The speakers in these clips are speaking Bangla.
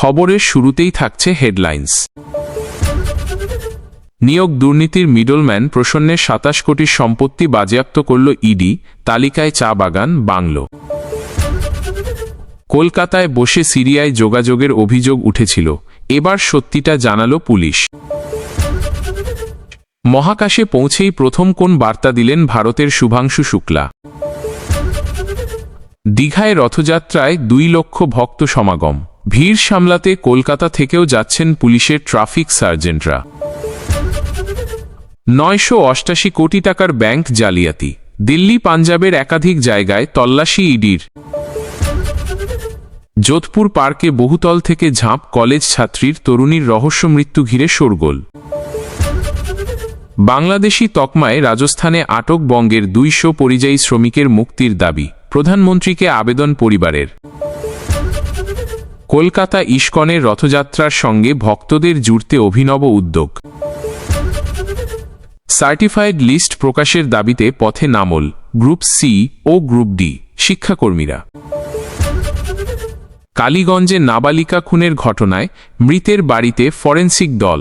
খবরের শুরুতেই থাকছে হেডলাইন্স। নিয়োগ দুর্নীতির মিডলম্যান প্রসন্নের সাতাশ কোটির সম্পত্তি বাজেয়াপ্ত করল ইডি, তালিকায় চা বাগান, বাংলো। কলকাতায় বসে সিরিয়ায় যোগাযোগের অভিযোগ উঠেছিল। এবার সত্যিটা জানালো পুলিশ। মহাকাশে পৌঁছেই প্রথম কোন বার্তা দিলেন ভারতের শুভাংশু শুক্লা। দীঘায় রথযাত্রায় দুই লক্ষ ভক্ত সমাগম। ভিড় সামলাতে কলকাতা থেকেও যাচ্ছেন পুলিশের ট্রাফিক সার্জেন্টরা। নয়শো অষ্টাশি কোটি টাকার ব্যাংক জালিয়াতি। দিল্লি পাঞ্জাবের একাধিক জায়গায় তল্লাশি ইডির। যোধপুর পার্কে বহুতল থেকে ঝাঁপ কলেজ ছাত্রীর তরুণীর রহস্য মৃত্যু ঘিরে শোরগোল। বাংলাদেশি তকমায় রাজস্থানে আটক বঙ্গের দুইশো পরিযায়ী শ্রমিকের মুক্তির দাবি, প্রধানমন্ত্রীকে আবেদন পরিবারের। কলকাতা ইস্কনের রথযাত্রার সঙ্গে ভক্তদের জুড়তে অভিনব উদ্যোগ। সার্টিফাইড লিস্ট প্রকাশের দাবিতে পথে নামল গ্রুপ সি ও গ্রুপ ডি, শিক্ষাকর্মীরা। কালীগঞ্জে নাবালিকা খুনের ঘটনায় মৃতের বাড়িতে ফরেন্সিক দল।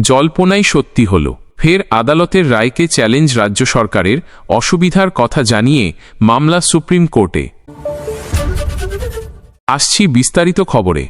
জল্পনাই সত্যি হল, ফের আদালতের রায়কে চ্যালেঞ্জ রাজ্য সরকারের অসুবিধার কথা জানিয়ে মামলা সুপ্রিম কোর্টে। আসছি বিস্তারিত খবরে।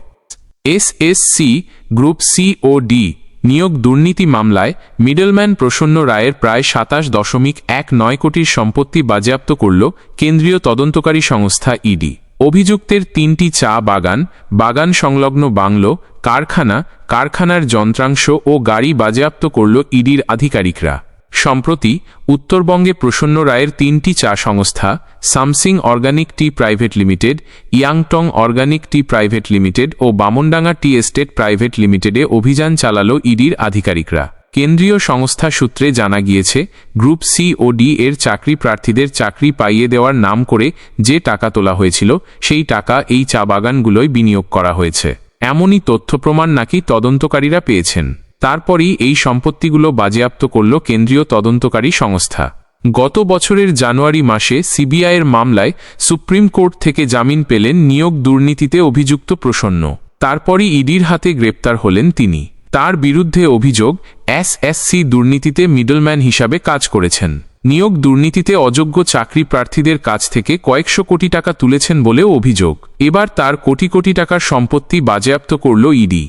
এসএসসি গ্রুপ সি ও ডি নিয়োগ দুর্নীতি মামলায় মিডলম্যান প্রসন্ন রায়ের প্রায় সাতাশ দশমিক এক নয় কোটির সম্পত্তি বাজেয়াপ্ত করল কেন্দ্রীয় তদন্তকারী সংস্থা ইডি অভিযুক্তের তিনটি চা বাগান বাগান সংলগ্ন বাংলো, কারখানা, কারখানার যন্ত্রাংশ ও গাড়ি বাজেয়াপ্ত করল ইডির আধিকারিকরা। সম্প্রতি উত্তরবঙ্গে প্রসন্ন রায়ের তিনটি চা সংস্থা, Samsing organic tea private limited, Yangtong organic tea private limited ও বামনডাঙ্গা টি এস্টেট প্রাইভেট লিমিটেডে অভিযান চালালো ইডির আধিকারিকরা। কেন্দ্রীয় সংস্থা সূত্রে জানা গিয়েছে, গ্রুপ সি ও ডি এর চাকরি প্রার্থীদের চাকরি পাইয়ে দেওয়ার নাম করে যে টাকা তোলা হয়েছিল, সেই টাকা এই চা বাগানগুলোয় বিনিয়োগ করা হয়েছে। এমনই তথ্য প্রমাণ নাকি তদন্তকারীরা পেয়েছেন। তারপরই এই সম্পত্তিগুলো বাজেয়াপ্ত করল কেন্দ্রীয় তদন্তকারী সংস্থা। গত বছরের জানুয়ারি মাসে সিবিআইয়ের মামলায় সুপ্রিম কোর্ট থেকে জামিন পেলেন নিয়োগ দুর্নীতিতে অভিযুক্ত প্রসন্ন। তারপরই ইডির হাতে গ্রেপ্তার হলেন তিনি। তার বিরুদ্ধে অভিযোগ, এসএসসি দুর্নীতিতে মিডলম্যান হিসাবে কাজ করেছেন। নিয়োগ দুর্নীতিতে অযোগ্য চাকরি প্রার্থীদের কাছ থেকে কয়েকশো কোটি টাকা তুলেছেন বলেও অভিযোগ। এবার তার কোটি কোটি টাকার সম্পত্তি বাজেয়াপ্ত করল ইডি।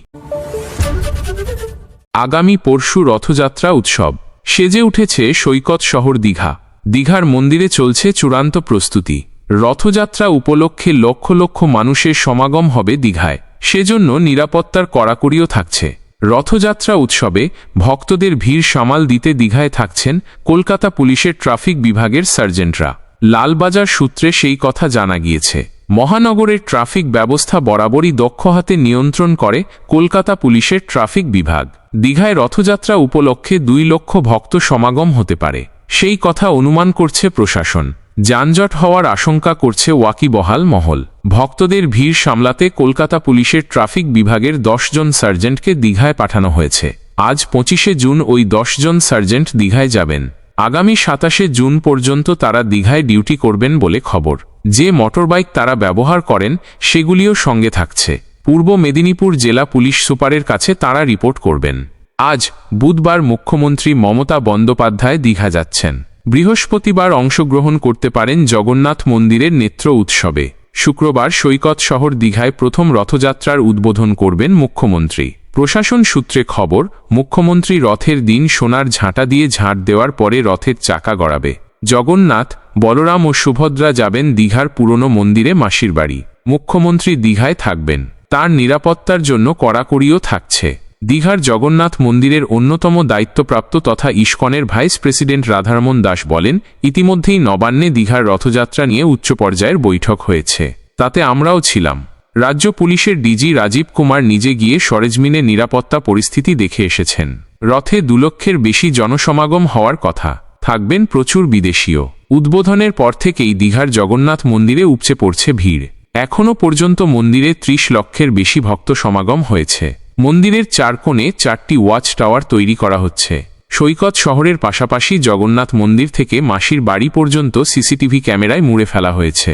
আগামী পরশু রথযাত্রা উৎসব। সেজে উঠেছে সৈকত শহর দীঘা। দীঘার মন্দিরে চলছে চূড়ান্ত প্রস্তুতি। রথযাত্রা উপলক্ষে লক্ষ লক্ষ মানুষের সমাগম হবে দীঘায়। সেজন্য নিরাপত্তার কড়াকড়িও থাকছে। রথযাত্রা উৎসবে ভক্তদের ভিড় সামাল দিতে দীঘায় থাকছেন কলকাতা পুলিশের ট্রাফিক বিভাগের সার্জেন্টরা। লালবাজার সূত্রে সেই কথা জানা গিয়েছে। মহানগরের ট্রাফিক ব্যবস্থা বরাবরই দক্ষ হাতে নিয়ন্ত্রণ করে কলকাতা পুলিশের ট্রাফিক বিভাগ। দীঘায় রথযাত্রা উপলক্ষে দুই লক্ষ ভক্ত সমাগম হতে পারে। সেই কথা অনুমান করছে প্রশাসন। যানজট হওয়ার আশঙ্কা করছে ওয়াকিবহাল মহল। ভক্তদের ভিড় সামলাতে কলকাতা পুলিশের ট্রাফিক বিভাগের জন সার্জেন্টকে দীঘায় পাঠানো হয়েছে। আজ পঁচিশে জুন ওই জন সার্জেন্ট দীঘায় যাবেন। আগামী সাতাশে জুন পর্যন্ত তারা দীঘায় ডিউটি করবেন বলে খবর। যে মোটরবাইক তারা ব্যবহার করেন, সেগুলিও সঙ্গে থাকছে। পূর্ব মেদিনীপুর জেলা পুলিশ সুপারের কাছে তারা রিপোর্ট করবেন। আজ বুধবার মুখ্যমন্ত্রী মমতা বন্দ্যোপাধ্যায় দীঘা যাচ্ছেন। বৃহস্পতিবার অংশগ্রহণ করতে পারেন জগন্নাথ মন্দিরের নেত্র উৎসবে। শুক্রবার সৈকত শহর দীঘায় প্রথম রথযাত্রার উদ্বোধন করবেন মুখ্যমন্ত্রী। প্রশাসন সূত্রে খবর, মুখ্যমন্ত্রী রথের দিন সোনার ঝাঁটা দিয়ে ঝাঁট দেওয়ার পরে রথের চাকা গড়াবে। জগন্নাথ, বলরাম ও সুভদ্রা যাবেন দীঘার পুরনো মন্দিরে মাসির বাড়ি। মুখ্যমন্ত্রী দীঘায় থাকবেন। তার নিরাপত্তার জন্য কড়াকড়িও থাকছে। দীঘার জগন্নাথ মন্দিরের অন্যতম দায়িত্বপ্রাপ্ত তথা ইস্কনের ভাইস প্রেসিডেন্ট রাধারমন দাস বলেন, ইতিমধ্যেই নবান্নে দীঘার রথযাত্রা নিয়ে উচ্চ পর্যায়ের বৈঠক হয়েছে। তাতে আমরাও ছিলাম। রাজ্য পুলিশের ডিজি রাজীব কুমার নিজে গিয়ে সরেজমিনে নিরাপত্তা পরিস্থিতি দেখে এসেছেন। রথে দুলক্ষের বেশি জনসমাগম হওয়ার কথা। থাকবেন প্রচুর বিদেশীয় উদ্বোধনের পর থেকেই দীঘার জগন্নাথ মন্দিরে উপচে পড়ছে ভিড়। এখনও পর্যন্ত মন্দিরে ত্রিশ লক্ষের বেশি ভক্ত সমাগম হয়েছে। মন্দিরের চার কোণে চারটি ওয়াচ টাওয়ার তৈরি করা হচ্ছে। সৈকত শহরের পাশাপাশি জগন্নাথ মন্দির থেকে মাসির বাড়ি পর্যন্ত সিসিটিভি ক্যামেরায় মুড়ে ফেলা হয়েছে।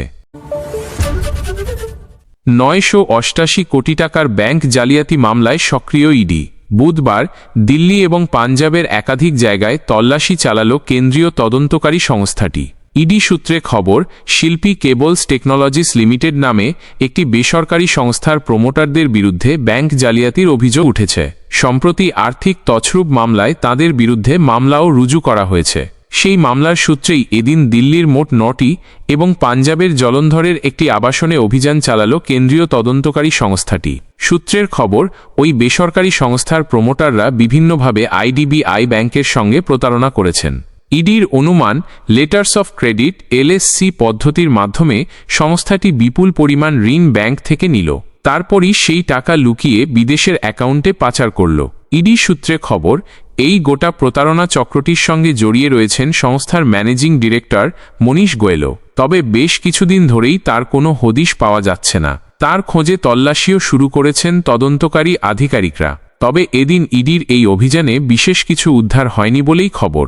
নয়শো অষ্টাশি কোটি টাকার ব্যাংক জালিয়াতি মামলায় সক্রিয় ইডি। বুধবার দিল্লি এবং পাঞ্জাবের একাধিক জায়গায় তল্লাশি চালাল কেন্দ্রীয় তদন্তকারী সংস্থাটি। ইডি সূত্রে খবর, শিল্পী কেবলস টেকনোলজিস লিমিটেড নামে একটি বেসরকারি সংস্থার প্রমোটারদের বিরুদ্ধে ব্যাংক জালিয়াতির অভিযোগ উঠেছে। সম্প্রতি আর্থিক তছরূপ মামলায় তাদের বিরুদ্ধে মামলাও রুজু করা হয়েছে। সেই মামলার সূত্রেই এদিন দিল্লির মোট নটি এবং পাঞ্জাবের জলন্ধরের একটি আবাসনে অভিযান চালাল কেন্দ্রীয় তদন্তকারী সংস্থাটি। সূত্রের খবর, ওই বেসরকারি সংস্থার প্রমোটাররা বিভিন্নভাবে আইডিবিআই ব্যাংকের সঙ্গে প্রতারণা করেছেন। ইডির অনুমান, লেটার্স অফ ক্রেডিট, এলএসসি পদ্ধতির মাধ্যমে সংস্থাটি বিপুল পরিমাণ ঋণ ব্যাংক থেকে নিল। তারপরই সেই টাকা লুকিয়ে বিদেশের অ্যাকাউন্টে পাচার করল। ইডি সূত্রে খবর, এই গোটা প্রতারণা চক্রটির সঙ্গে জড়িয়ে রয়েছেন সংস্থার ম্যানেজিং ডিরেক্টর মনীষ গোয়েলো তবে বেশ কিছুদিন ধরেই তার কোনো হদিশ পাওয়া যাচ্ছে না। তার খোঁজে তল্লাশিও শুরু করেছেন তদন্তকারী আধিকারিকরা। তবে এদিন ইডির এই অভিযানে বিশেষ কিছু উদ্ধার হয়নি বলেই খবর।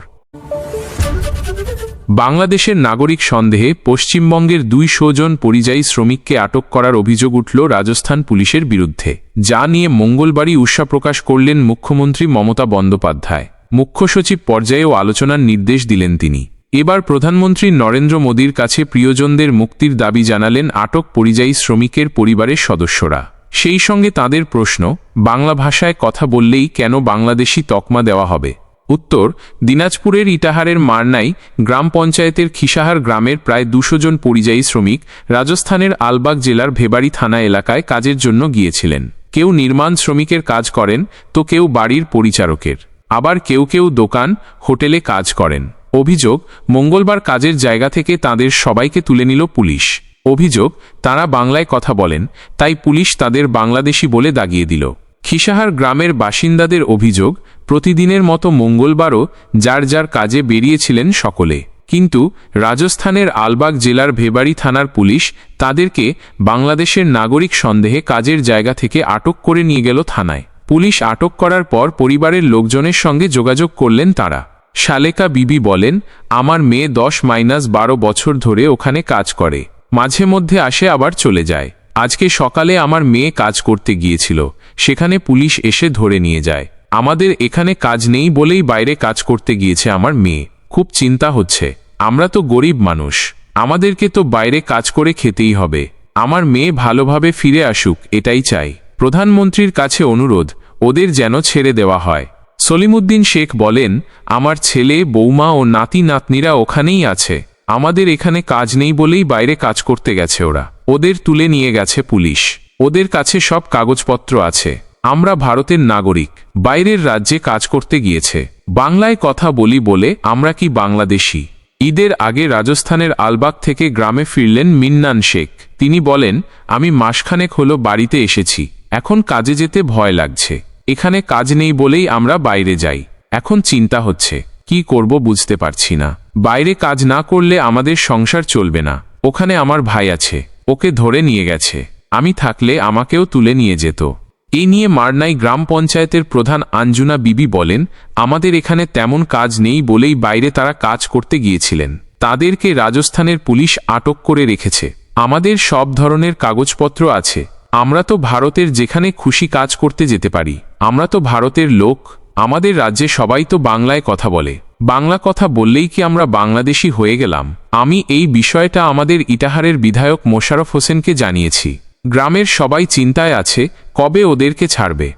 বাংলাদেশের নাগরিক সন্দেহে পশ্চিমবঙ্গের দুই জন পরিযায়ী শ্রমিককে আটক করার অভিযোগ উঠল রাজস্থান পুলিশের বিরুদ্ধে, যা নিয়ে মঙ্গলবারই উৎসা প্রকাশ করলেন মুখ্যমন্ত্রী মমতা বন্দ্যোপাধ্যায়। মুখ্য সচিব পর্যায়েও আলোচনার নির্দেশ দিলেন তিনি। এবার প্রধানমন্ত্রী নরেন্দ্র মোদীর কাছে প্রিয়জনদের মুক্তির দাবি জানালেন আটক পরিযায়ী শ্রমিকের পরিবারের সদস্যরা। সেই সঙ্গে তাদের প্রশ্ন, বাংলা ভাষায় কথা বললেই কেন বাংলাদেশি তকমা দেওয়া হবে? উত্তর, দিনাজপুরের ইটাহারের মারনাই গ্রাম পঞ্চায়েতের খিসাহার গ্রামের প্রায় দুশো জন পরিযায়ী শ্রমিক রাজস্থানের আলবাগ জেলার ভেবাড়ি থানা এলাকায় কাজের জন্য গিয়েছিলেন। কেউ নির্মাণ শ্রমিকের কাজ করেন, তো কেউ বাড়ির পরিচারকের। আবার কেউ কেউ দোকান, হোটেলে কাজ করেন। অভিযোগ, মঙ্গলবার কাজের জায়গা থেকে তাদের সবাইকে তুলে নিল পুলিশ। অভিযোগ, তারা বাংলায় কথা বলেন, তাই পুলিশ তাদের বাংলাদেশি বলে দাগিয়ে দিল। খিসাহার গ্রামের বাসিন্দাদের অভিযোগ প্রতিদিনের মতো মঙ্গলবারও যার যার কাজে বেরিয়েছিলেন সকলে। কিন্তু রাজস্থানের আলবাগ জেলার ভেবাড়ি থানার পুলিশ তাদেরকে বাংলাদেশের নাগরিক সন্দেহে কাজের জায়গা থেকে আটক করে নিয়ে গেল থানায়। পুলিশ আটক করার পর পরিবারের লোকজনের সঙ্গে যোগাযোগ করলেন তারা। শালেকা বিবি বলেন, আমার মেয়ে দশ মাইনাস বারো বছর ধরে ওখানে কাজ করে। মাঝে মধ্যে আসে আবার চলে যায়। আজকে সকালে আমার মেয়ে কাজ করতে গিয়েছিল। সেখানে পুলিশ এসে ধরে নিয়ে যায়। আমাদের এখানে কাজ নেই বলেই বাইরে কাজ করতে গিয়েছে আমার মেয়ে। খুব চিন্তা হচ্ছে। আমরা তো গরিব মানুষ। আমাদেরকে তো বাইরে কাজ করে খেতেই হবে। আমার মেয়ে ভালোভাবে ফিরে আসুক, এটাই চাই। প্রধানমন্ত্রীর কাছে অনুরোধ, ওদের যেন ছেড়ে দেওয়া হয়। সলিমুদ্দিন শেখ বলেন, আমার ছেলে, বৌমা ও নাতি নাতনিরা ওখানেই আছে। আমাদের এখানে কাজ নেই বলেই বাইরে কাজ করতে গেছে ওরা। ওদের তুলে নিয়ে গেছে পুলিশ। ওদের কাছে সব কাগজপত্র আছে। আমরা ভারতের নাগরিক, বাইরের রাজ্যে কাজ করতে গিয়েছে। বাংলায় কথা বলি বলে আমরা কি বাংলাদেশি? ঈদের আগে রাজস্থানের আলবাগ থেকে গ্রামে ফিরলেন মিন্নান শেখ। তিনি বলেন, আমি মাসখানেক হলো বাড়িতে এসেছি। এখন কাজে যেতে ভয় লাগছে। এখানে কাজ নেই বলেই আমরা বাইরে যাই। এখন চিন্তা হচ্ছে, কি করব বুঝতে পারছি না। বাইরে কাজ না করলে আমাদের সংসার চলবে না। ওখানে আমার ভাই আছে। ওকে ধরে নিয়ে গেছে। আমি থাকলে আমাকেও তুলে নিয়ে যেত। এই নিয়ে মারনাই গ্রাম পঞ্চায়েতের প্রধান আঞ্জুনা বিবি বলেন, আমাদের এখানে তেমন কাজ নেই বলেই বাইরে তারা কাজ করতে গিয়েছিলেন। তাদেরকে রাজস্থানের পুলিশ আটক করে রেখেছে। আমাদের সব ধরনের কাগজপত্র আছে। আমরা তো ভারতের যেখানে খুশি কাজ করতে যেতে পারি। আমরা তো ভারতের লোক। আমাদের রাজ্যে সবাই তো বাংলায় কথা বলে। বাংলা কথা বললেই কি আমরা বাংলাদেশি হয়ে গেলাম? আমি এই বিষয়টা আমাদের ইটাহারের বিধায়ক মোশারফ হোসেনকে জানিয়েছি। গ্রামের সবাই চিন্তায় আছে, কবে ওদেরকে ছাড়বে।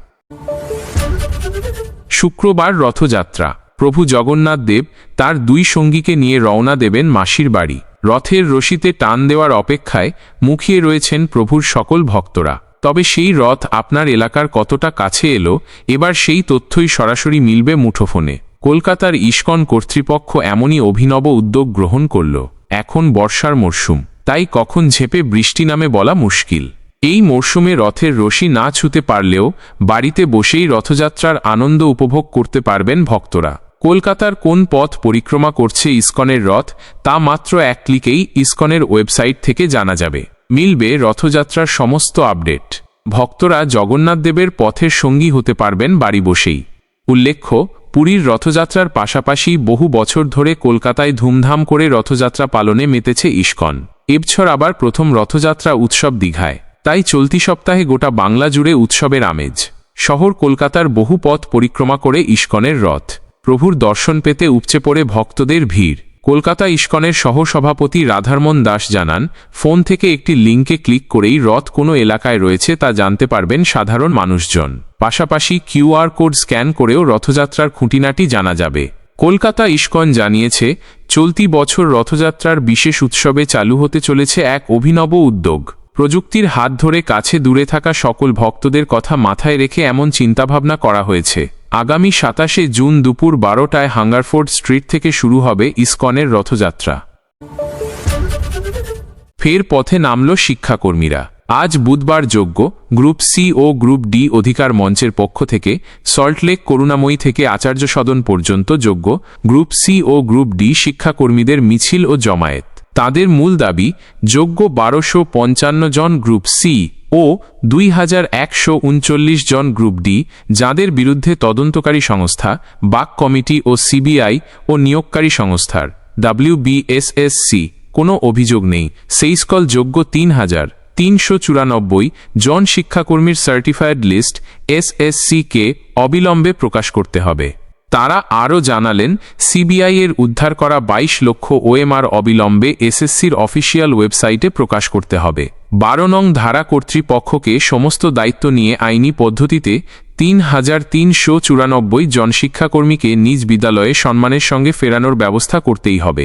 শুক্রবার রথযাত্রা। প্রভু জগন্নাথ দেব তার দুই সঙ্গীকে নিয়ে রওনা দেবেন মাসির বাড়ি। রথের রশিতে টান দেওয়ার অপেক্ষায় মুখিয়ে রয়েছেন প্রভুর সকল ভক্তরা। তবে সেই রথ আপনার এলাকার কতটা কাছে এলো, এবার সেই তথ্যই সরাসরি মিলবে মুঠোফোনে। কলকাতার ইস্কন কর্তৃপক্ষ এমনই অভিনব উদ্যোগ গ্রহণ করল। এখন বর্ষার মরশুম। তাই কখন ঝেপে বৃষ্টি নামে বলা মুশকিল। এই মরশুমে রথের রশি না ছুতে পারলেও বাড়িতে বসেই রথযাত্রার আনন্দ উপভোগ করতে পারবেন ভক্তরা। কলকাতার কোন পথ পরিক্রমা করছে ইস্কনের রথ, তা মাত্র এক ক্লিকেই ইস্কনের ওয়েবসাইট থেকে জানা যাবে। মিলবে রথযাত্রার সমস্ত আপডেট। ভক্তরা জগন্নাথদেবের পথের সঙ্গী হতে পারবেন বাড়ি বসেই। উল্লেখ্য, পুরীর রথযাত্রার পাশাপাশি বহু বছর ধরে কলকাতায় ধুমধাম করে রথযাত্রা পালনে মেতেছে ইস্কন। এবছর আবার প্রথম রথযাত্রা উৎসব দীঘায়। তাই চলতি সপ্তাহে গোটা বাংলা জুড়ে উৎসবের আমেজ। শহর কলকাতার বহু পথ পরিক্রমা করে ইস্কনের রথ। প্রভুর দর্শন পেতে উপচে পড়ে ভক্তদের ভিড়। কলকাতা ইস্কনের সহসভাপতি রাধারমন দাস জানান, ফোন থেকে একটি লিঙ্কে ক্লিক করেই রথ কোনো এলাকায় রয়েছে তা জানতে পারবেন সাধারণ মানুষজন। পাশাপাশি কিউআর কোড স্ক্যান করেও রথযাত্রার খুঁটিনাটি জানা যাবে। কলকাতা ইস্কন জানিয়েছে, চলতি বছর রথযাত্রার বিশেষ উৎসবে চালু হতে চলেছে এক অভিনব উদ্যোগ। প্রযুক্তির হাত ধরে কাছে দূরে থাকা সকল ভক্তদের কথা মাথায় রেখে এমন চিন্তাভাবনা করা হয়েছে। আগামী সাতাশে জুন দুপুর বারোটায় হাঙ্গারফোর্ড স্ট্রিট থেকে শুরু হবে ইস্কনের রথযাত্রা। ফের পথে নামল শিক্ষাকর্মীরা। আজ বুধবার যোগ্য গ্রুপ সি ও গ্রুপ ডি অধিকার মঞ্চের পক্ষ থেকে সল্টলেক করুণাময়ী থেকে আচার্য সদন পর্যন্ত যোগ্য গ্রুপ সি ও গ্রুপ ডি শিক্ষাকর্মীদের মিছিল ও জমায়েত। তাদের মূল দাবি, যোগ্য বারোশো পঞ্চান্ন জন গ্রুপ সি ও দুই হাজার একশো উনচল্লিশ জন গ্রুপ ডি, যাদের বিরুদ্ধে তদন্তকারী সংস্থা, বাক কমিটি ও সিবিআই ও নিয়োগকারী সংস্থার, ডাব্লিউবিএসএসসি। কোনো অভিযোগ নেই। সেই স্কল যোগ্য তিন হাজার। তিনশো চুরানব্বই জন শিক্ষাকর্মীর সার্টিফাইড লিস্ট এসএসসিকে অবিলম্বে প্রকাশ করতে হবে। তারা আরও জানালেন, সিবিআই এর উদ্ধার করা ২২ লক্ষ ওএমআর অবিলম্বে এসএসসির অফিসিয়াল ওয়েবসাইটে প্রকাশ করতে হবে। বারো নং ধারা কর্তৃপক্ষকে সমস্ত দায়িত্ব নিয়ে আইনি পদ্ধতিতে তিন হাজার তিনশো চুরানব্বই জন শিক্ষাকর্মীকে নিজ বিদ্যালয়ে সম্মানের সঙ্গে ফেরানোর ব্যবস্থা করতেই হবে।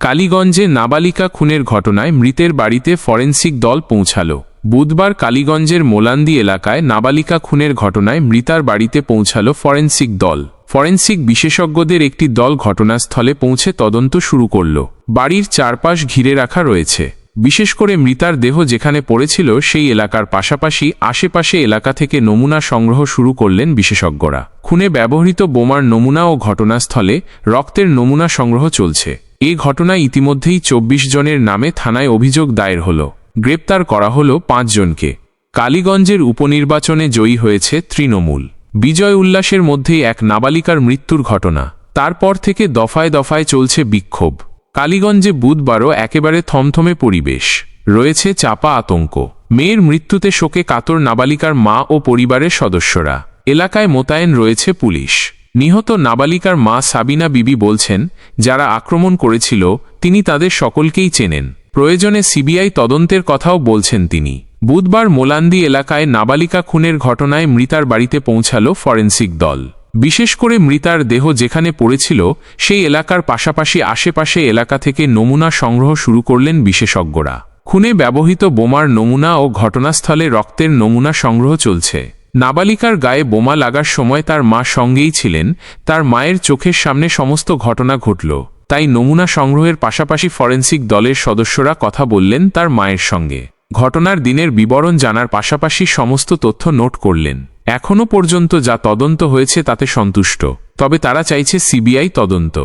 কালীগঞ্জে নাবালিকা খুনের ঘটনায় মৃতের বাড়িতে ফরেন্সিক দল পৌঁছালো। বুধবার কালীগঞ্জের মোলান্দি এলাকায় নাবালিকা খুনের ঘটনায় মৃতার বাড়িতে পৌঁছালো ফরেন্সিক দল। ফরেন্সিক বিশেষজ্ঞদের একটি দল ঘটনাস্থলে পৌঁছে তদন্ত শুরু করল। বাড়ির চারপাশ ঘিরে রাখা রয়েছে। বিশেষ করে মৃতার দেহ যেখানে পড়েছিল সেই এলাকার পাশাপাশি আশেপাশে এলাকা থেকে নমুনা সংগ্রহ শুরু করলেন বিশেষজ্ঞরা। খুনে ব্যবহৃত বোমার নমুনা ও ঘটনাস্থলে রক্তের নমুনা সংগ্রহ চলছে। এ ঘটনায় ইতিমধ্যেই চব্বিশ জনের নামে থানায় অভিযোগ দায়ের হল। গ্রেপ্তার করা হল পাঁচজনকে কালীগঞ্জের উপনির্বাচনে জয়ী হয়েছে তৃণমূল। বিজয় উল্লাসের মধ্যেই এক নাবালিকার মৃত্যুর ঘটনা। তারপর থেকে দফায় দফায় চলছে বিক্ষোভ। কালীগঞ্জে বুধবারও একেবারে থমথমে পরিবেশ। রয়েছে চাপা আতঙ্ক। মেয়ের মৃত্যুতে শোকে কাতর নাবালিকার মা ও পরিবারের সদস্যরা। এলাকায় মোতায়েন রয়েছে পুলিশ। নিহত নাবালিকার মা সাবিনা বিবি বলছেন, যারা আক্রমণ করেছিল, তিনি তাদের সকলকেই চেনেন। প্রয়োজনে সিবিআই তদন্তের কথাও বলছেন তিনি। বুধবার মোলান্দি এলাকায় নাবালিকা খুনের ঘটনায় মৃতার বাড়িতে পৌঁছাল ফরেন্সিক দল। বিশেষ করে মৃতার দেহ যেখানে পড়েছিল, সেই এলাকার পাশাপাশি আশেপাশে এলাকা থেকে নমুনা সংগ্রহ শুরু করলেন বিশেষজ্ঞরা। খুনে ব্যবহৃত বোমার নমুনা ও ঘটনাস্থলে রক্তের নমুনা সংগ্রহ চলছে। নাবালিকার গায়ে বোমা লাগার সময় তার মা সঙ্গেই ছিলেন, তার মায়ের চোখের সামনে সমস্ত ঘটনা ঘটল। তাই নমুনা সংগ্রহের পাশাপাশি ফরেন্সিক দলের সদস্যরা কথা বললেন তার মায়ের সঙ্গে। ঘটনার দিনের বিবরণ জানার পাশাপাশি সমস্ত তথ্য নোট করলেন। এখনও পর্যন্ত যা তদন্ত হয়েছে তাতে সন্তুষ্ট। তবে তারা চাইছে সিবিআই তদন্ত।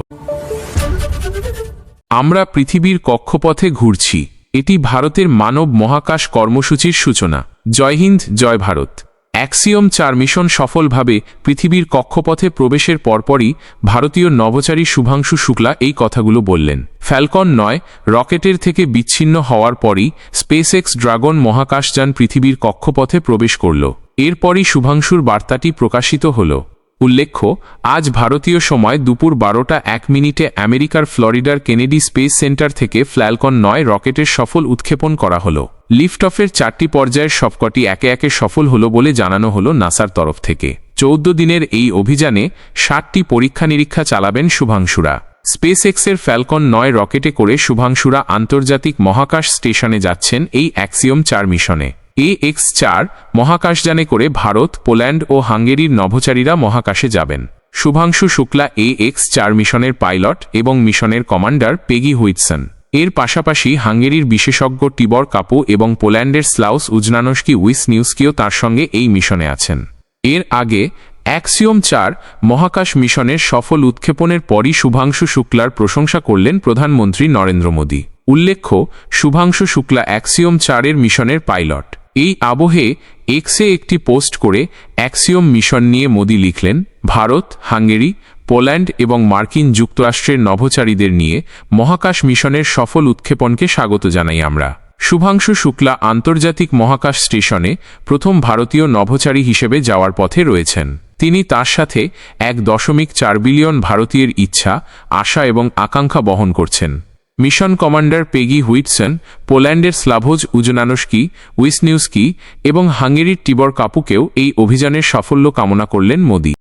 আমরা পৃথিবীর কক্ষপথে ঘুরছি। এটি ভারতের মানব মহাকাশ কর্মসূচির সূচনা। জয় হিন্দ, জয় ভারত। অ্যাক্সিয়ম চার মিশন সফলভাবে পৃথিবীর কক্ষপথে প্রবেশের পরপরই ভারতীয় নভোচারী শুভাংশু শুক্লা এই কথাগুলো বললেন। ফ্যালকন নয়, রকেটের থেকে বিচ্ছিন্ন হওয়ার পরই স্পেসএক্স ড্রাগন মহাকাশযান পৃথিবীর কক্ষপথে প্রবেশ করল। এরপরই শুভাংশুর বার্তাটি প্রকাশিত হল। উল্লেখ্য, আজ ভারতীয় সময় দুপুর বারোটা এক মিনিটে আমেরিকার ফ্লোরিডার কেনেডি স্পেস সেন্টার থেকে ফ্ল্যালকন নয় রকেটের সফল উৎক্ষেপণ করা হল। লিফট অফের চারটি পর্যায়ের সবকটি একে একে সফল হল বলে জানানো হল নাসার তরফ থেকে। চৌদ্দ দিনের এই অভিযানে ষাটটি পরীক্ষা নিরীক্ষা চালাবেন শুভাংশুরা। স্পেস এক্সের ফ্যালকন নয় রকেটে করে শুভাংশুরা আন্তর্জাতিক মহাকাশ স্টেশনে যাচ্ছেন এই অ্যাক্সিয়ম চার মিশনে। এ এক্স চার মহাকাশযানে করে ভারত, পোল্যান্ড ও হাঙ্গেরির নভোচারীরা মহাকাশে যাবেন। শুভাংশু শুক্লা এ এক্স চার মিশনের পাইলট এবং মিশনের কমান্ডার পেগি হুইটসন। এর পাশাপাশি হাঙ্গেরির বিশেষজ্ঞ টিবর কাপু এবং পোল্যান্ডের স্লাউস উজনানস্কি উইস নিউস্কিও তার সঙ্গে এই মিশনে আছেন। এর আগে অ্যাক্সিওম চার মহাকাশ মিশনের সফল উৎক্ষেপণের পরই শুভাংশু শুক্লার প্রশংসা করলেন প্রধানমন্ত্রী নরেন্দ্র মোদী। উল্লেখ্য, শুভাংশু শুক্লা অ্যাক্সিওম চারের মিশনের পাইলট। এই আবহে এক্সে একটি পোস্ট করে অ্যাক্সিওম মিশন নিয়ে মোদি লিখলেন, ভারত, হাঙ্গেরি পোল্যান্ড এবং মার্কিন যুক্তরাষ্ট্রের নভোচারীদের নিয়ে মহাকাশ মিশনের সফল উৎক্ষেপণকে স্বাগত জানাই আমরা। শুভাংশু শুক্লা আন্তর্জাতিক মহাকাশ স্টেশনে প্রথম ভারতীয় নভোচারী হিসেবে যাওয়ার পথে রয়েছেন। তিনি তার সাথে এক দশমিক চার বিলিয়ন ভারতীয়ের ইচ্ছা, আশা এবং আকাঙ্ক্ষা বহন করছেন। মিশন কমান্ডার পেগি হুইটসন, পোল্যান্ডের স্লাভোজ উজনানস্কি, উইসনিউস্কি এবং হাঙ্গেরির টিবর কাপুকেও এই অভিযানের সাফল্য কামনা করলেন মোদি।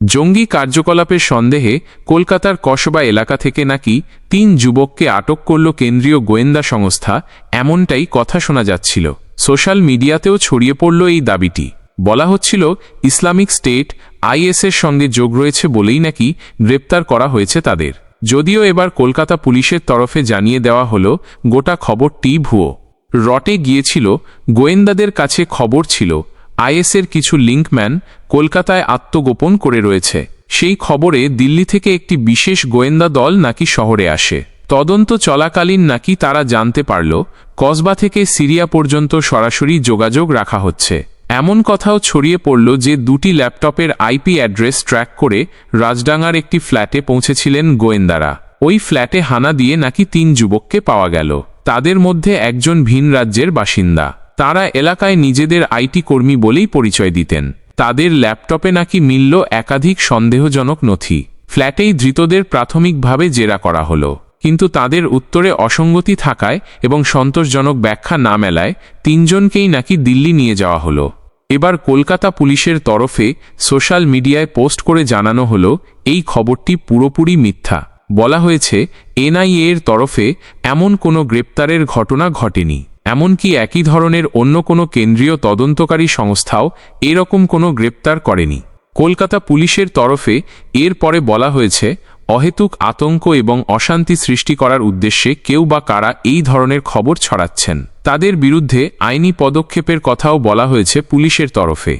জঙ্গি কার্যকলাপের সন্দেহে কলকাতার কসবা এলাকা থেকে নাকি তিন যুবককে আটক করল কেন্দ্রীয় গোয়েন্দা সংস্থা, এমনটাই কথা শোনা যাচ্ছিল। সোশ্যাল মিডিয়াতেও ছড়িয়ে পড়ল এই দাবিটি। বলা হচ্ছিল, ইসলামিক স্টেট, আইএসের সঙ্গে যোগ রয়েছে বলেই নাকি গ্রেপ্তার করা হয়েছে তাদের। যদিও এবার কলকাতা পুলিশের তরফে জানিয়ে দেওয়া হলো, গোটা খবরটি ভুয়ো। রটে গিয়েছিল, গোয়েন্দাদের কাছে খবর ছিল আইএসের কিছু লিঙ্কম্যান কলকাতায় আত্মগোপন করে রয়েছে। সেই খবরে দিল্লি থেকে একটি বিশেষ গোয়েন্দা দল নাকি শহরে আসে। তদন্ত চলাকালীন নাকি তারা জানতে পারল, কসবা থেকে সিরিয়া পর্যন্ত সরাসরি যোগাযোগ রাখা হচ্ছে। এমন কথাও ছড়িয়ে পড়ল যে দুটি ল্যাপটপের আইপি অ্যাড্রেস ট্র্যাক করে রাজডাঙ্গার একটি ফ্ল্যাটে পৌঁছেছিলেন গোয়েন্দারা। ওই ফ্ল্যাটে হানা দিয়ে নাকি তিন যুবককে পাওয়া গেল। তাদের মধ্যে একজন ভিন রাজ্যের বাসিন্দা। তারা এলাকায় নিজেদের আইটি কর্মী বলেই পরিচয় দিতেন। তাদের ল্যাপটপে নাকি মিলল একাধিক সন্দেহজনক নথি। ফ্ল্যাটেই ধৃতদের প্রাথমিকভাবে জেরা করা হলো। কিন্তু তাদের উত্তরে অসঙ্গতি থাকায় এবং সন্তোষজনক ব্যাখ্যা না মেলায় তিনজনকেই নাকি দিল্লি নিয়ে যাওয়া হলো। এবার কলকাতা পুলিশের তরফে সোশ্যাল মিডিয়ায় পোস্ট করে জানানো হলো, এই খবরটি পুরোপুরি মিথ্যা। বলা হয়েছে এনআইএ এর তরফে এমন কোনো গ্রেপ্তারের ঘটনা ঘটেনি। এমনকি একই ধরনের অন্য কোনো কেন্দ্রীয় তদন্তকারী সংস্থাও এরকম কোনো গ্রেপ্তার করেনি। কলকাতা পুলিশের তরফে এর পরে বলা হয়েছে, অহেতুক আতঙ্ক এবং অশান্তি সৃষ্টি করার উদ্দেশ্যে কেউ বা কারা এই ধরনের খবর ছড়াচ্ছেন। তাদের বিরুদ্ধে আইনি পদক্ষেপের কথাও বলা হয়েছে পুলিশের তরফে।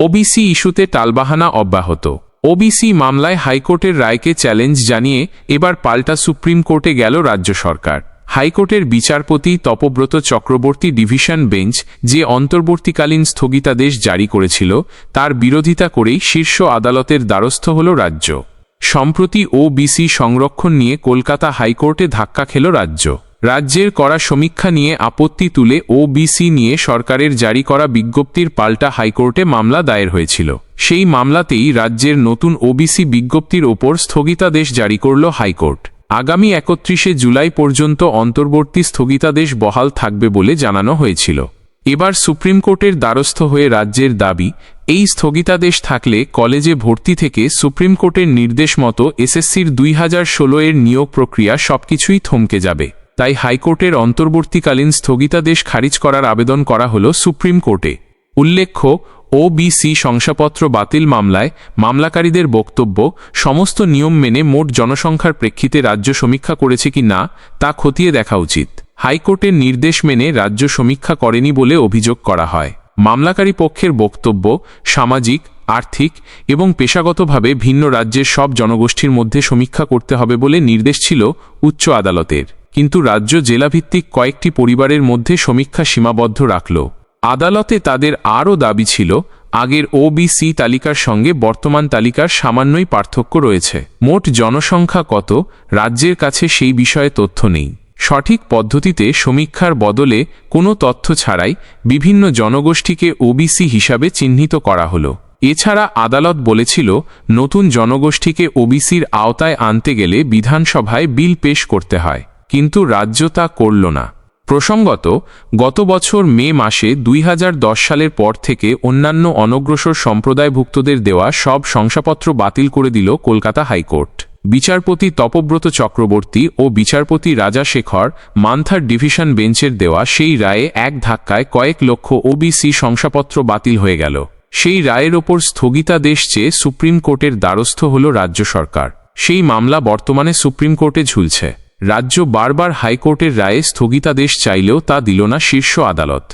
ওবিসি ইস্যুতে টালবাহানা অব্যাহত। ওবিসি মামলায় হাইকোর্টের রায়কে চ্যালেঞ্জ জানিয়ে এবার পাল্টা সুপ্রিম কোর্টে গেল রাজ্য সরকার। হাইকোর্টের বিচারপতি তপব্রত চক্রবর্তী ডিভিশন বেঞ্চ যে অন্তর্বর্তীকালীন স্থগিতাদেশ জারি করেছিল, তার বিরোধিতা করেই শীর্ষ আদালতের দ্বারস্থ হল রাজ্য। সম্প্রতি ওবিসি সংরক্ষণ নিয়ে কলকাতা হাইকোর্টে ধাক্কা খেল রাজ্য। রাজ্যের করা সমীক্ষা নিয়ে আপত্তি তুলে ওবিসি নিয়ে সরকারের জারি করা বিজ্ঞপ্তির পাল্টা হাইকোর্টে মামলা দায়ের হয়েছিল। সেই মামলাতেই রাজ্যের নতুন ওবিসি বিজ্ঞপ্তির ওপর স্থগিতাদেশ জারি করল হাইকোর্ট। আগামী একত্রিশে জুলাই পর্যন্ত অন্তর্বর্তী স্থগিতাদেশ বহাল থাকবে বলে জানানো হয়েছিল। এবার সুপ্রিম কোর্টের দ্বারস্থ হয়ে রাজ্যের দাবি, এই স্থগিতাদেশ থাকলে কলেজে ভর্তি থেকে সুপ্রিম কোর্টের নির্দেশ মতো এসএসসির দুই হাজার ষোলো এর নিয়োগ প্রক্রিয়া সবকিছুই থমকে যাবে। তাই হাইকোর্টের অন্তর্বর্তীকালীন স্থগিতাদেশ খারিজ করার আবেদন করা হল সুপ্রিম কোর্টে। উল্লেখ্য ওবিসি শংসাপত্র বাতিল মামলায় মামলাকারীদের বক্তব্য, সমস্ত নিয়ম মেনে মোট জনসংখ্যার প্রেক্ষিতে রাজ্য সমীক্ষা করেছে কি না, তা খতিয়ে দেখা উচিত। হাইকোর্টের নির্দেশ মেনে রাজ্য সমীক্ষা করেনি বলে অভিযোগ করা হয়। মামলাকারী পক্ষের বক্তব্য সামাজিক, আর্থিক এবং পেশাগতভাবে ভিন্ন রাজ্যের সব জনগোষ্ঠীর মধ্যে সমীক্ষা করতে হবে বলে নির্দেশ ছিল উচ্চ আদালতের। কিন্তু রাজ্য জেলাভিত্তিক কয়েকটি পরিবারের মধ্যে সমীক্ষা সীমাবদ্ধ রাখল। আদালতে তাদের আরও দাবি ছিল, আগের ওবিসি তালিকার সঙ্গে বর্তমান তালিকার সামান্যই পার্থক্য রয়েছে। মোট জনসংখ্যা কত, রাজ্যের কাছে সেই বিষয়ে তথ্য নেই। সঠিক পদ্ধতিতে সমীক্ষার বদলে কোনো তথ্য ছাড়াই বিভিন্ন জনগোষ্ঠীকে ওবিসি হিসাবে চিহ্নিত করা হলো। এছাড়া আদালত বলেছিল, নতুন জনগোষ্ঠীকে ওবিসির আওতায় আনতে গেলে বিধানসভায় বিল পেশ করতে হয়, কিন্তু রাজ্য তা করল না। প্রসঙ্গত, গত বছর মে মাসে দুই হাজার দশ সালের পর থেকে অন্যান্য অনগ্রসর সম্প্রদায়ভুক্তদের দেওয়া সব শংসাপত্র বাতিল করে দিল কলকাতা হাইকোর্ট। বিচারপতি তপব্রত চক্রবর্তী ও বিচারপতি রাজা শেখর মান্থার ডিভিশন বেঞ্চের দেওয়া সেই রায়ে এক ধাক্কায় কয়েক লক্ষ ওবিসি শংসাপত্র বাতিল হয়ে গেল। সেই রায়ের ওপর স্থগিতাদেশ চেয়ে সুপ্রিম কোর্টের দ্বারস্থ হল রাজ্য সরকার। সেই মামলা বর্তমানে সুপ্রিম কোর্টে ঝুলছে। রাজ্য বারবার হাইকোর্টের রায়ে স্থগিতাদেশ চাইলেও তা দিল না শীর্ষ আদালত।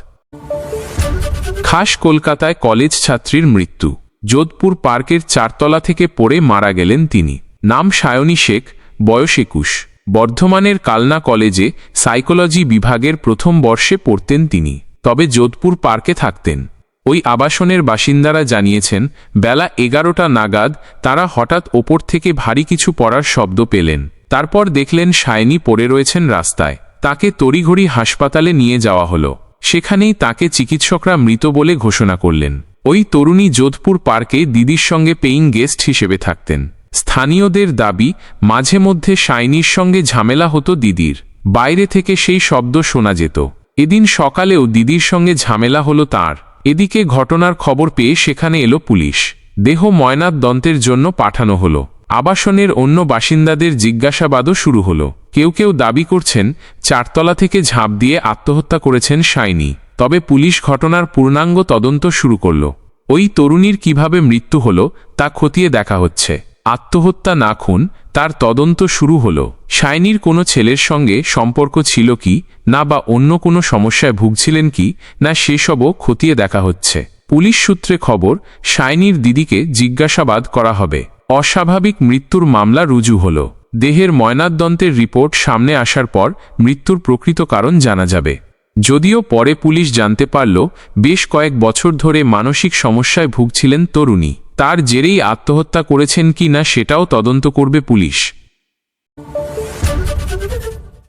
খাস কলকাতায় কলেজ ছাত্রীর মৃত্যু। যোধপুর পার্কের চারতলা থেকে পড়ে মারা গেলেন তিনি। নাম সায়নী শেখ, বয়স একুশ। বর্ধমানের কালনা কলেজে সাইকোলজি বিভাগের প্রথম বর্ষে পড়তেন তিনি, তবে যোধপুর পার্কে থাকতেন। ওই আবাসনের বাসিন্দারা জানিয়েছেন, বেলা এগারোটা নাগাদ তারা হঠাৎ ওপর থেকে ভারী কিছু পড়ার শব্দ পেলেন। তারপর দেখলেন সায়নী পড়ে রয়েছেন রাস্তায়। তাকে তড়িঘড়ি হাসপাতালে নিয়ে যাওয়া হলো। সেখানেই তাকে চিকিৎসকরা মৃত বলে ঘোষণা করলেন। ওই তরুণী যোধপুর পার্কে দিদির সঙ্গে পেইং গেস্ট হিসেবে থাকতেন। স্থানীয়দের দাবি, মাঝে মধ্যে সাইনির সঙ্গে ঝামেলা হতো দিদির। বাইরে থেকে সেই শব্দ শোনা যেত। এদিন সকালেও দিদির সঙ্গে ঝামেলা হলো তার। এদিকে ঘটনার খবর পেয়ে সেখানে এলো পুলিশ। দেহ ময়নাত দন্তের জন্য পাঠানো হলো। আবাসনের অন্য বাসিন্দাদের জিজ্ঞাসাবাদও শুরু হলো। কেউ কেউ দাবি করছেন, চারতলা থেকে ঝাঁপ দিয়ে আত্মহত্যা করেছেন সাইনি তবে পুলিশ ঘটনার পূর্ণাঙ্গ তদন্ত শুরু করল। ওই তরুণীর কীভাবে মৃত্যু হল, তা খতিয়ে দেখা হচ্ছে। আত্মহত্যা না খুন, তার তদন্ত শুরু হল। শাইনির কোনো ছেলের সঙ্গে সম্পর্ক ছিল কি, না বা অন্য কোনো সমস্যায় ভুগছিলেন কি, না সেসবও খতিয়ে দেখা হচ্ছে। পুলিশ সূত্রে খবর, শাইনির দিদিকে জিজ্ঞাসাবাদ করা হবে। অস্বাভাবিক মৃত্যুর মামলা রুজু হল। দেহের ময়নাতদন্তের রিপোর্ট সামনে আসার পর মৃত্যুর প্রকৃত কারণ জানা যাবে। যদিও পরে পুলিশ জানতে পারল, বেশ কয়েক বছর ধরে মানসিক সমস্যায় ভুগছিলেন তরুণী। তার জেরেই আত্মহত্যা করেছেন কি না সেটাও তদন্ত করবে পুলিশ।